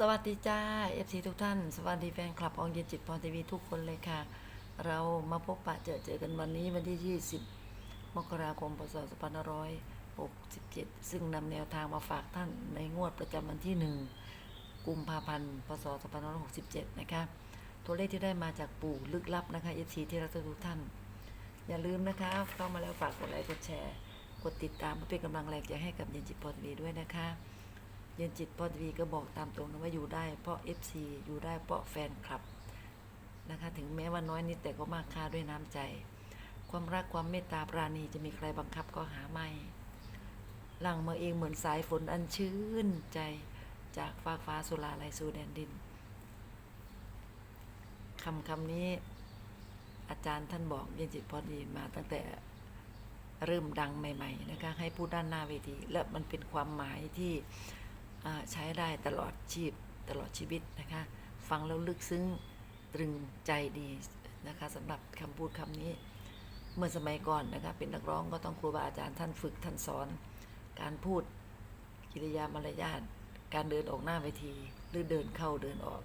สวัสดีจ้า FC ทุกท่าน สวัสดีแฟนคลับองเย็นจิตพรทีวีทุกคนเลยค่ะ เรามาพบปะเจอเจอกันวันนี้วันที่ 20 มกราคมพศ2567 ซึ่งนำแนวทางมาฝากท่านในงวดประจำวันที่ 1 กุมภาพันธ์ พศ2567 นะคะ ตัวเลขที่ได้มาจากปู่ลึกลับนะคะ FC ที่รักทุกท่าน อย่าลืมนะคะ เข้ามาแล้วฝากกดไลค์กดแชร์ กดติดตามเพื่อเป็นกำลังแรงใจให้กับเย็นจิตพรทีวีด้วยนะคะ เย็นจิตพอทีก็บอกตามตรงนะว่าอยู่ได้ เพราะ FC อยู่ได้เพราะแฟนคลับนะคะถึงแม้ว่าน้อยนิดแต่ก็มากค่าด้วยน้ำใจ ความรักความเมตตาปราณีจะมีใครบังคับก็หาไม่หลังมาเองเหมือนสายฝนอันชื่นใจจากฟ้ากฟ้าสุราไหลสู่แดนดินคำคำนี้อาจารย์ท่านบอกเย็นจิตพอดีมาตั้งแต่เริ่มดังใหม่ ๆ นะคะ ให้พูดด้านหน้าเวที และมันเป็นความหมายที่ ใช้ได้ตลอดชีพตลอดชีวิตนะคะ ฟังแล้วลึกซึ้งตรึงใจดีนะคะสำหรับคำพูดคำนี้ เมื่อสมัยก่อนนะคะเป็นนักร้องก็ต้องครูบาอาจารย์ท่านฝึกท่านสอน การพูดกิริยามารยาทการเดินออกหน้าเวทีหรือเดินเข้าเดินออก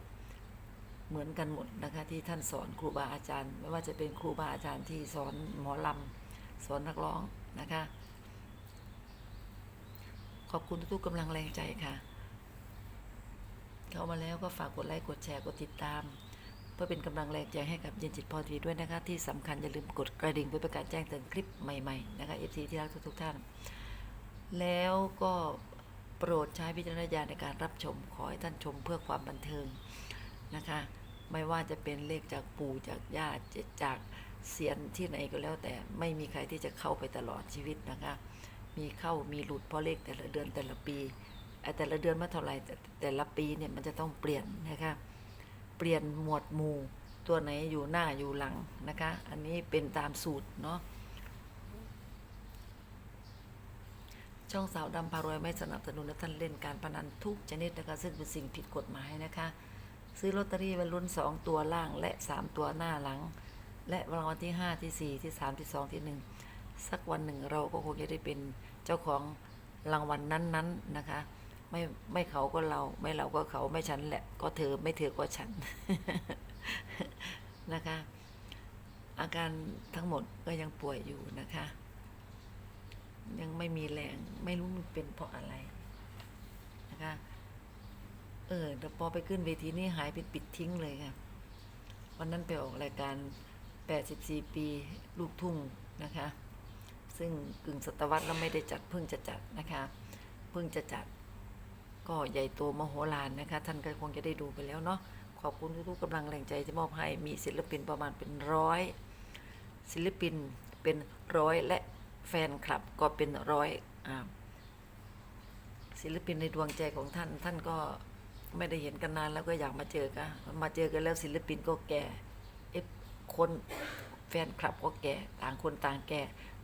เหมือนกันหมดนะคะที่ท่านสอนครูบาอาจารย์ ไม่ว่าจะเป็นครูบาอาจารย์ที่สอนหมอลำสอนนักร้องนะคะขอบคุณทุกๆกำลังแรงใจค่ะ เข้ามาแล้วก็ฝากกดไลค์กดแชร์กดติดตาม เพื่อเป็นกำลังแรงใจให้กับเย็นจิตพอทีด้วยนะคะ ที่สำคัญอย่าลืมกดกระดิ่งเพื่อประกาศแจ้งเตือนคลิปใหม่ๆนะคะ FC ที่รักทุกๆท่าน แล้วก็โปรดใช้วิจารณญาณในการรับชมขอให้ท่านชมเพื่อความบันเทิงนะคะ ไม่ว่าจะเป็นเลขจากปู่จากย่าจากเสียนที่ไหนก็แล้วแต่ไม่มีใครที่จะเข้าไปตลอดชีวิตนะคะ มีเข้ามีหลุดเพราะเลขแต่ละเดือนแต่ละปี แต่ละเดือนมาเท่าไหร่แต่แต่ละปีเนี่ยมันจะต้องเปลี่ยนนะคะเปลี่ยนหมวดหมู่ตัวไหนอยู่หน้าอยู่หลังนะคะ อันนี้เป็นตามสูตรเนาะช่องสาวดำพารวยไม่สนับสนุนให้ท่านเล่นการพนันทุกชนิดนะคะซึ่งเป็นสิ่งผิดกฎหมายนะคะ ซื้อลอตเตอรี่ไว้ลุ้นสองตัวล่างและสามตัวหน้าหลัง และรางวัลที่ห้าที่สี่ที่สามที่สองที่หนึ่งสักวันหนึ่งเราก็คงจะได้เป็นเจ้าของรางวัลนั้นๆนะคะ ไม่ไม่เขาก็เรา ไม่เราก็เขาไม่ฉันแหละ ก็เธอไม่เธอก็ฉันนะคะ อาการทั้งหมดก็ยังป่วยอยู่นะคะ ยังไม่มีแรงไม่รู้มันเป็นเพราะอะไรนะคะเออแต่พอไปขึ้นเวทีนี่หายเป็นปิดทิ้งเลยค่ะวันนั้นไปออกรายการ 84 ปีลูกทุ่งนะคะ ซึ่งกึ่งศตวรรษแล้วไม่ได้จัดเพิ่งจะจัดนะคะ เพิ่งจะจัด ก็ใหญ่โตมโหฬารนะคะ ท่านก็คงจะได้ดูไปแล้วเนาะขอบคุณทุกๆกำลังแรงใจที่มอบให้มีศิลปินประมาณเป็นร้อยศิลปินเป็นร้อยและแฟนคลับก็เป็นร้อยอ่าศิลปินในดวงใจของท่าน ท่านก็ไม่ได้เห็นกันนานแล้วก็อยากมาเจอกันมาเจอกันแล้วศิลปินก็แก่เอฟคนแฟนคลับก็แก่ต่างคนต่างแก่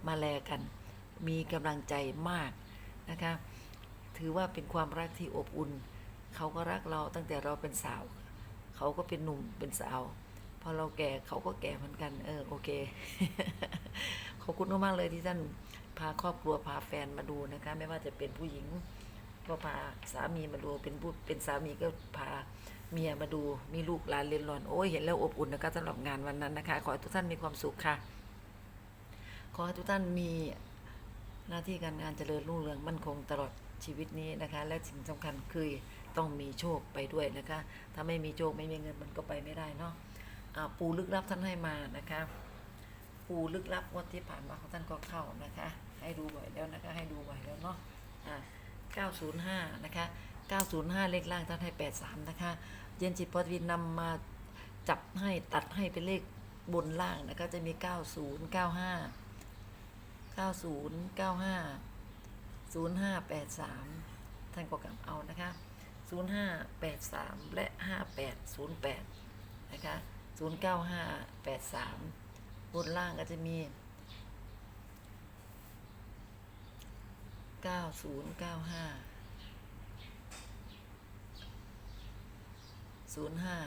มาแลกัน มีกำลังใจมากนะคะ ถือว่าเป็นความรักที่อบอุ่น เขาก็รักเราตั้งแต่เราเป็นสาว เขาก็เป็นหนุ่มเป็นสาว พอเราแก่เขาก็แก่เหมือนกัน เออโอเค ขอบคุณมากๆเลยที่ท่านพาครอบครัวพาแฟนมาดูนะคะ ไม่ว่าจะเป็นผู้หญิงก็พาสามีมาดูเป็นผู้เป็นสามีก็พาเมียมาดูมีลูกหลานเรียนรอนโอ้ยเห็นแล้วอบอุ่นนะคะสำหรับงานวันนั้นนะคะ ขอให้ทุกท่านมีความสุขค่ะ ขอให้ทุกท่านมีหน้าที่การงานเจริญรุ่งเรืองมั่นคงตลอด ชีวิตนี้นะคะ และสิ่งสำคัญคือต้องมีโชคไปด้วยนะคะ ถ้าไม่มีโชคไม่มีเงินมันก็ไปไม่ได้เนาะอ่าปูลึกลับท่านให้มานะคะ ปูลึกลับวันที่ผ่านมาของท่านก็เข้านะคะ ให้ดูบ่อยแล้วนะคะ ให้ดูบ่อยแล้วเนาะอ่า905 นะคะ 905 เลขล่างท่านให้ 83 นะคะ เย็นจิตพอทวีนำมาจับให้ตัดให้เป็นเลขบนล่างนะคะ จะมี 90 95 90 95 0583 ท่านก็กำเอานะคะ 0583 และ 5808 นะคะ 09583 บนล่างก็จะมีเก้าศูนย์เก้าห้าศูนย์ห้า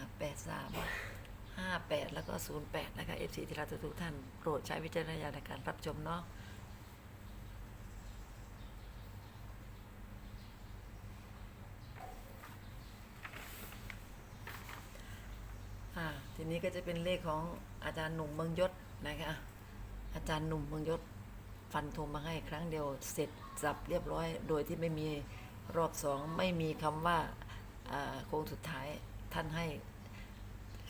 แล้วก็ศูนะคะเอฟซีที่เราทุกท่าน โปรดใช้วิจารณญาณในการรับชมเนาะ นี้ก็จะเป็นเลขของอาจารย์หนุ่มเมืองยศนะคะอาจารย์หนุ่มเมืองยศฟันธงมาให้ครั้งเดียวเสร็จสับเรียบร้อย โดยที่ไม่มีรอบสองไม่มีคำว่าอ่าโค้งสุดท้ายท่านให้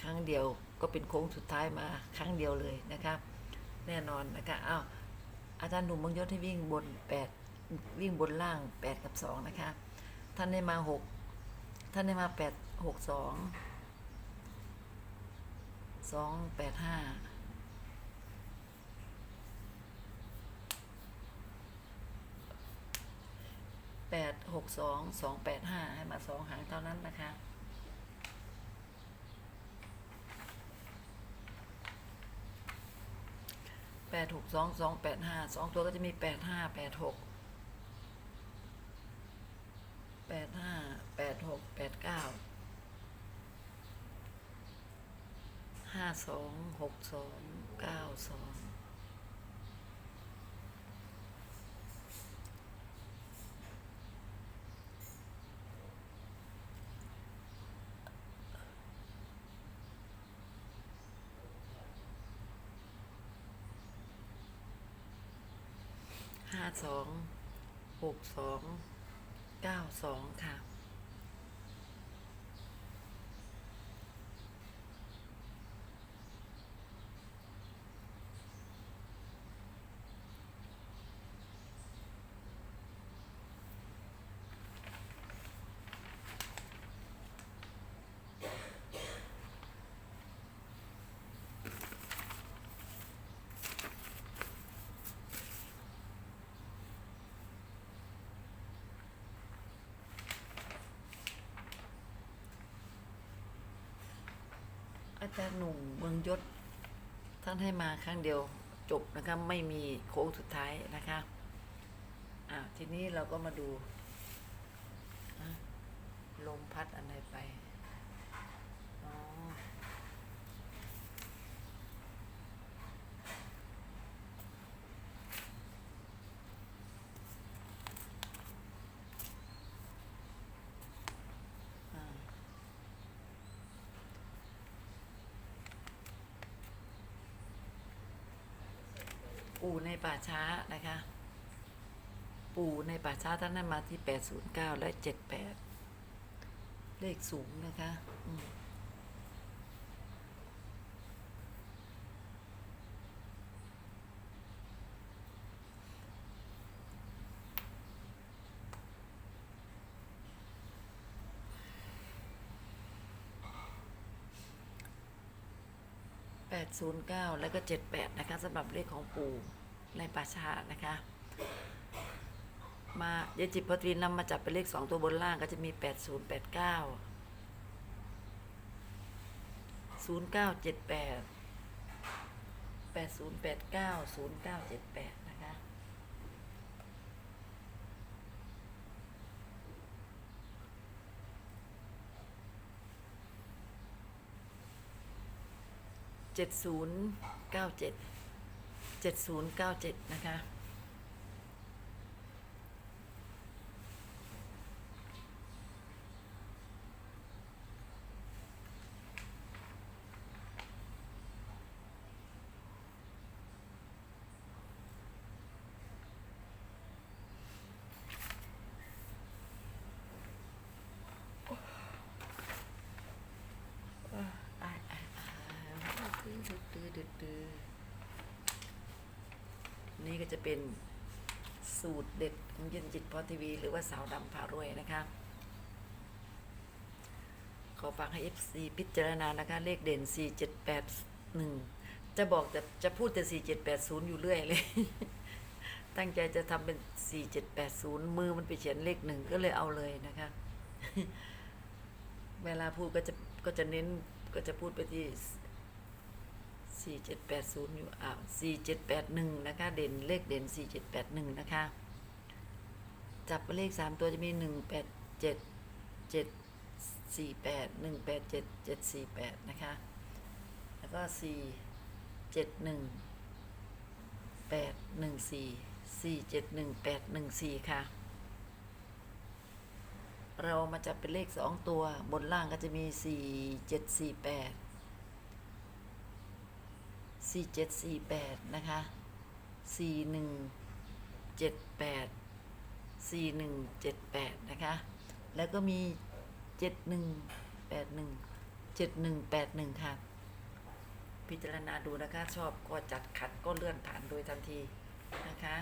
ครั้งเดียวก็เป็นโค้งสุดท้ายมาครั้งเดียวเลยนะคะแน่นอนนะคะอ้าวอาจารย์หนุ่มเมืองยศให้วิ่งบนแปดวิ่งบนล่างแปดกับสองนะคะ ท่านได้มาหกท่านได้มาแปดหก สองแปดห้าแปดหกสองสองแปดห้าให้มาสองหางเท่านั้นนะคะแปดหกสองสองแปดห้าสองตัวก็จะมีแปดห้าแปดหกแปดห้าแปดหกแปดเก้าห้า สองหกสองเก้าสองห้าสองหกสองเก้าสองค่ะ อาจารย์หนุ่มเมืองยศ ท่านให้มาครั้งเดียวจบนะคะไม่มีโค้งสุดท้ายนะคะอ่าทีนี้เราก็มาดูลมพัดอะไรไปอ๋ออ่า ปู่ในป่าช้านะคะ ปู่ในป่าช้าท่านนั้นมาที่แปดศูนย์เก้าและเจ็ดแปดเลขสูงนะคะ อืม 809 แล้วก็ 78 นะคะสำหรับเลขของปู่ในปราชานะคะ มาเยจิตพอตรีนำมาจับเป็นเลข 2 ตัวบนล่างก็จะมี 8089 0978 8089 0978 7097 7097 นะคะ นี่ก็จะเป็นสูตรเด็ดของเย็นจิตพอทีวี หรือว่าสาวดำพารวยนะคะ ขอฝากให้ FC พิจารณานะคะ เลขเด่น 4781 จะบอกจะจะพูดแต่ 4780 อยู่เรื่อยเลย ตั้งใจจะทำเป็น 4780 มือมันไปเขียนเลขหนึ่งก็เลยเอาเลยนะคะ เวลาพูดก็จะก็จะเน้นก็จะพูดไปที่ 4780อยู่อ่า4781นะคะ เด่นเลขเด่น4781นะคะ จับเลข3ตัวจะมี187 748 187 748นะคะ แล้วก็4 71 814 471 814ค่ะ เรามาจับเป็นเลขสองตัว บนล่างก็จะมีสี่เจ็ดสี่แปด สี่เจ็ดสี่แปดนะคะสี่หนึ่งเจ็ดแปดสี่หนึ่งเจ็ดแปดนะคะ แล้วก็มีเจ็ดหนึ่งแปดหนึ่งเจ็ดหนึ่งแปดหนึ่งค่ะ พิจารณาดูนะคะ ชอบก็จัดขัดก็เลื่อนฐานโดยทันทีนะคะ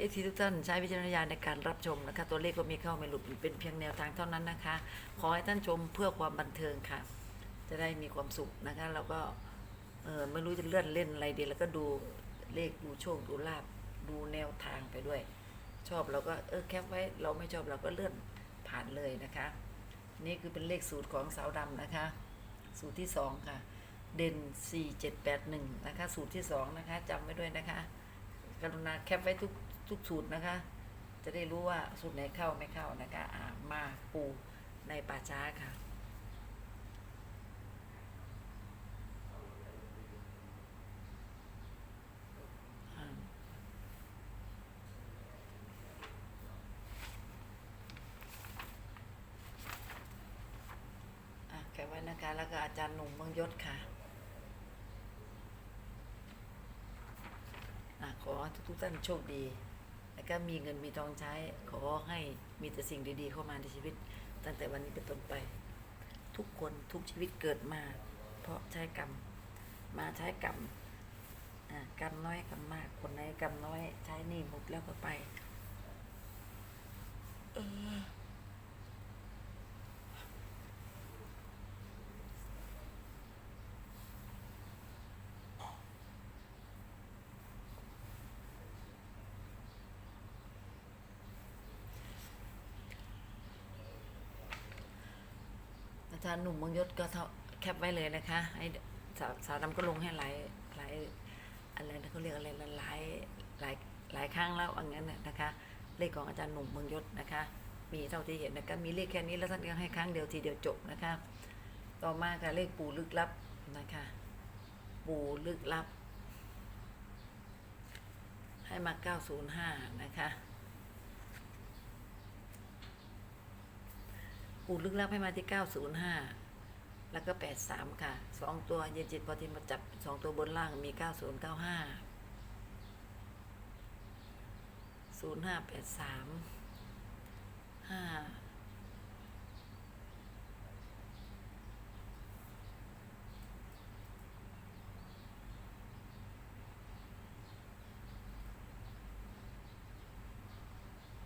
ขอให้เอทีทุกท่านใช้วิจารณญาณในการรับชมนะคะ ตัวเลขก็มีเข้าไม่หลุดเป็นเพียงแนวทางเท่านั้นนะคะ ขอให้ท่านชมเพื่อความบันเทิงค่ะ จะได้มีความสุขนะคะแล้วก็เออไม่รู้จะเลื่อนเล่นอะไรดีแล้วก็ดูเลขดูโชคดูลาบดูแนวทางไปด้วย ชอบเราก็เออแคปไว้เราไม่ชอบเราก็เลื่อนผ่านเลยนะคะ นี่คือเป็นเลขสูตรของสาวดำนะคะ สูตรที่สองค่ะ เด่นสี่เจ็ดแปดหนึ่งนะคะ สูตรที่สองนะคะจำไว้ด้วยนะคะกรุณาแคปไว้ทุก ทุกสูตรนะคะ จะได้รู้ว่าสูตรไหนเข้าไม่เข้านะคะอ่ามาปูในป่าช้าค่ะอะแคปไว้นะคะแล้วก็อาจารย์หนุ่มเมืองยศค่ะอะขอทุกท่านโชคดี ก็มีเงินมีทองใช้ ขอให้มีแต่สิ่งดีๆ เข้ามาในชีวิต ตั้งแต่วันนี้เป็นต้นไป ทุกคนทุกชีวิตเกิดมา เพราะใช้กรรม มาใช้กรรมอะกรรมน้อยกรรมมาก คนไหนกรรมน้อยใช้หนี่หมดแล้วก็ไป เออ อาจารย์หนุ่มเมืองยศก็แคปไว้เลยนะคะให้สาวสาวดำก็ลงให้หลายหลายอะไรนะเขาเรียกอะไรหลายหลายหลายครั้งแล้วอันนั้นนะนะคะ เลขของอาจารย์หนุ่มเมืองยศนะคะ มีเท่าที่เห็นนะคะมีเลขแค่นี้แล้วท่านก็ให้ครั้งเดียวทีเดียวจบนะคะ ต่อมาค่ะเลขปู่ลึกลับนะคะ ปู่ลึกลับ ให้มา 905 นะคะ ปู่ลึกลับให้มาที่ 905 แล้วก็ 83 ค่ะสองตัวเย็นจิตพอที่มาจับสองตัวบนล่างมี 9095 0583ห้า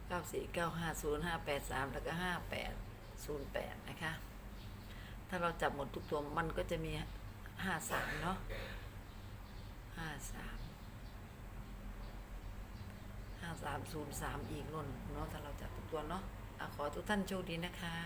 เก้าสี่เก้าห้าศูนย์ห้าแปดสามแล้วก็ห้าแปด ศูนย์แปดนะคะ ถ้าเราจับหมดทุกตัวมันก็จะมีห้าสามเนาะห้าสามห้าสามศูนย์สามอีกนุ่นเนาะถ้าเราจับทุกตัวเนาะอะขอทุกท่านโชคดีนะคะ